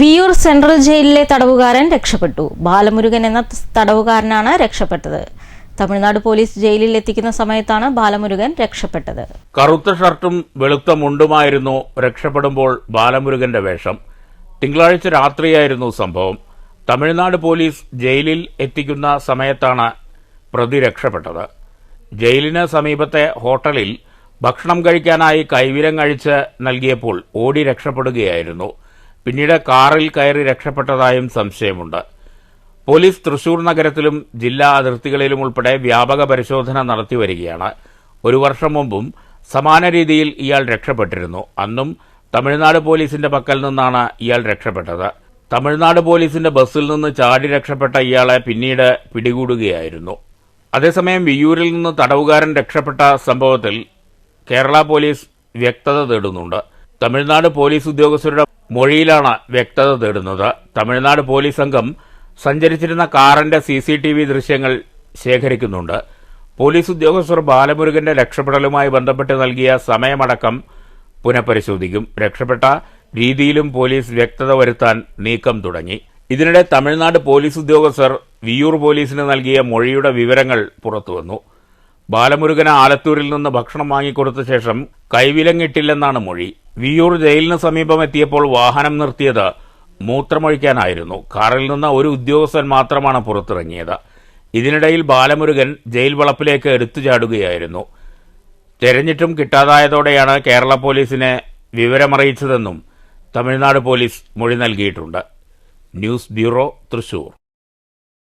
Viyyur central ജയിലിലെ തടവുകാരൻ രക്ഷപ്പെട്ടു. ബാലമുരുകൻ എന്ന തടവുകാരനാണ് രക്ഷപ്പെട്ടത്. തമിഴ്നാട് പോലീസ് ജയിലിൽ എത്തിക്കുന്ന സമയത്താണ് ബാലമുരുകൻ രക്ഷപ്പെട്ടത്. കറുത്ത ഷർട്ടും വെളുത്ത മുണ്ടുമായിരുന്നു രക്ഷപ്പെടുമ്പോൾ ബാലമുരുകന്റെ വേഷം. തിങ്കളാഴ്ച രാത്രിയായിരുന്നു സംഭവം. തമിഴ്നാട് പോലീസ് ജയിലിൽ എത്തിക്കുന്ന സമയത്താണ് പ്രതി രക്ഷപ്പെട്ടത്. ജയിലിന് സമീപത്തെ ഹോട്ടലിൽ ഭക്ഷണം കഴിക്കാനായി കൈവിരം കഴിച്ച് നൽകിയപ്പോൾ ഓടി രക്ഷപ്പെടുകയായിരുന്നു. പിന്നീട് കാറിൽ കയറി രക്ഷപ്പെട്ടതായും സംശയമുണ്ട്. പോലീസ് തൃശൂർ നഗരത്തിലും ജില്ലാ അതിർത്തികളിലും ഉൾപ്പെടെ വ്യാപക പരിശോധന നടത്തിവരികയാണ് ഒരു വർഷം മുമ്പും സമാന രീതിയിൽ ഇയാൾ രക്ഷപ്പെട്ടിരുന്നു. അന്നും തമിഴ്നാട് പോലീസിന്റെ പക്കൽ നിന്നാണ് ഇയാൾ രക്ഷപ്പെട്ടത്. തമിഴ്നാട് പോലീസിന്റെ ബസ്സിൽ നിന്ന് ചാടി രക്ഷപ്പെട്ട ഇയാളെ പിന്നീട് പിടികൂടുകയായിരുന്നു. അതേസമയം വിയ്യൂരിൽ നിന്ന് തടവുകാരൻ രക്ഷപ്പെട്ട സംഭവത്തിൽ കേരള പോലീസ് വ്യക്തത തേടുന്നുണ്ട്. തമിഴ്നാട് പോലീസ് ഉദ്യോഗസ്ഥരുടെ മൊഴിയിലാണ് വ്യക്തത തേടുന്നത്. തമിഴ്നാട് പോലീസ് സംഘം സഞ്ചരിച്ചിരുന്ന കാറിന്റെ സി സി ടി വി ദൃശ്യങ്ങൾ ശേഖരിക്കുന്നുണ്ട്. പോലീസ് ഉദ്യോഗസ്ഥർ ബാലമുരുകന്റെ രക്ഷപ്പെടലുമായി ബന്ധപ്പെട്ട് നൽകിയ സമയമടക്കം പുനഃപരിശോധിക്കും. രക്ഷപ്പെട്ട രീതിയിലും പോലീസ് വ്യക്തത വരുത്താൻ നീക്കം തുടങ്ങി. ഇതിനിടെ തമിഴ്നാട് പോലീസ് ഉദ്യോഗസ്ഥർ വിയൂർ പോലീസിന് നൽകിയ മൊഴിയുടെ വിവരങ്ങൾ പുറത്തുവന്നു. ബാലമുരുകന് ആലത്തൂരിൽ നിന്ന് ഭക്ഷണം വാങ്ങിക്കൊടുത്ത ശേഷം കൈവിലങ്ങിട്ടില്ലെന്നാണ് മൊഴി. വിയൂർ ജയിലിന് സമീപം എത്തിയപ്പോൾ വാഹനം നിർത്തിയത് മൂത്രമൊഴിക്കാനായിരുന്നു. കാറിൽ നിന്ന് ഒരു ഉദ്യോഗസ്ഥൻ മാത്രമാണ് പുറത്തിറങ്ങിയത്. ഇതിനിടയിൽ ബാലമുരുകൻ ജയിൽ വളപ്പിലേക്ക് എടുത്തു ചാടുകയായിരുന്നു. തെരഞ്ഞിട്ടും കിട്ടാതായതോടെയാണ് കേരള പോലീസിനെ വിവരമറിയിച്ചതെന്നും തമിഴ്നാട് പോലീസ് മൊഴി നൽകിയിട്ടുണ്ട്. News bureau Thrissur.